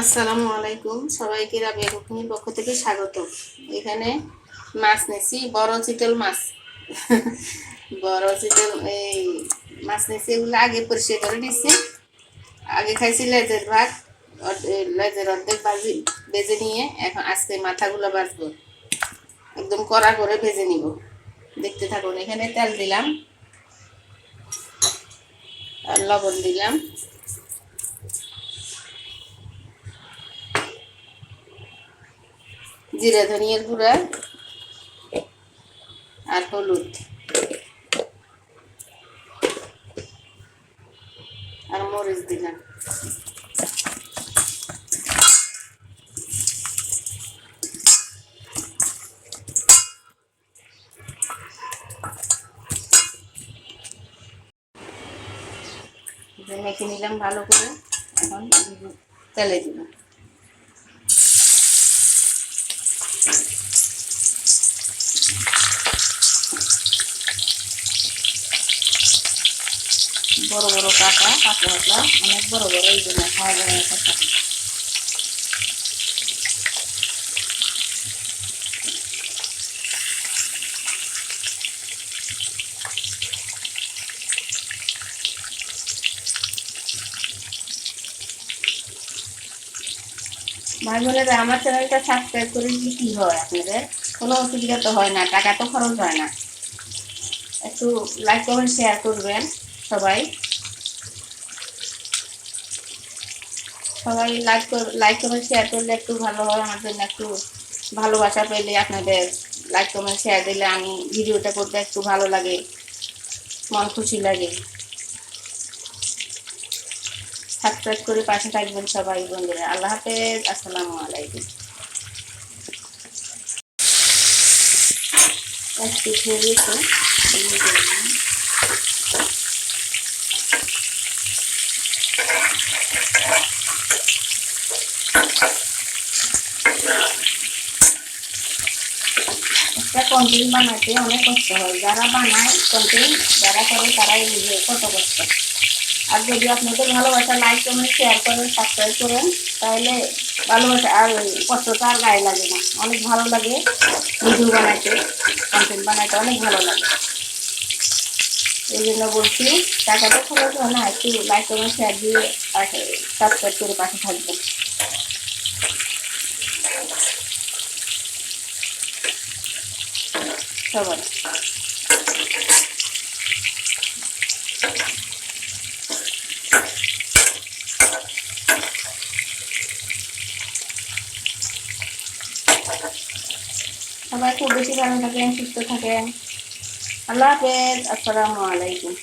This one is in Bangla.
আসসালামু আলাইকুম। সবাইকে রাবিয়া কুকিংয়ের পক্ষ থেকে স্বাগত। এখানে মাছ নেছি, বড় চিতল মাছ। বড় চিতল, এই মাছ নেছি, এগুলো আগে পরিষ্কার করে নিচ্ছি আগে খাইছি লেজের ভাত লেজের অর্ধেক ভাজি, ভেজে নিয়ে এখন আজকে মাথাগুলো বাজবো একদম কড়া করে ভেজে নিব। দেখতে থাকুন, এখানে তেল দিলাম আর লবণ দিলাম। জিরা ধনিয়ার গুঁড়া আর হলুদ। আর মরিচ দিলাম। মেখে নিলাম ভালো করে। এখন তেলে দিলাম। বড় বড় কাটা কাঁচা পাতলা, অনেক বড় বড়, এই জন্য খাওয়া যাবে কাঁচা। ভাই বোনেরা আমার চ্যানেলটা সাবস্ক্রাইব করে দিলে কি হয় আপনাদের? কোনো অসুবিধা তো হয় না, টাকা তো খরচ হয় না। একটু লাইক কমেন্ট শেয়ার করবেন সবাই। সবাই লাইক লাইক কমেন্ট শেয়ার করলে একটু ভালো হয়। আমার জন্য একটু ভালোবাসা পেলে আপনাদের লাইক কমেন্ট শেয়ার দিলে আমি ভিডিওটা করতে একটু ভালো লাগে, মন খুশি লাগে। সাবস্ক্রাইব করে পাশে থাকবেন সবাই, বন্ধুরা। আল্লাহ হাফেজ, আসসালামু আলাইকুম। দিয়েছে একটা কন্টেন্ট বানাতে অনেক কষ্ট হয়। যারা বানায় কন্টেন্ট যারা করে তারাই বুঝে কত কষ্ট। আর যদি আপনাদের ভালোবাসা লাইক কমেন্ট শেয়ার করেন সাবস্ক্রাইব করেন, তাহলে ভালোবাসা আর কষ্টটা আর গায়ে লাগে না। অনেক ভালো লাগে ভিডিও বানাইতে কন্টেন্ট বানাইতে অনেক ভালো লাগে। এই জন্য বলছি, টাকাটা খরচ হয় না, একটু লাইক কমেন্ট শেয়ার দিয়ে সাবস্ক্রাইব করে পাশে থাকবেন। সবাই সবাই খুব বেশি ভালো থাকেন সুস্থ থাকেন। আল্লাহ হাফেজ আসসালামু আলাইকুম।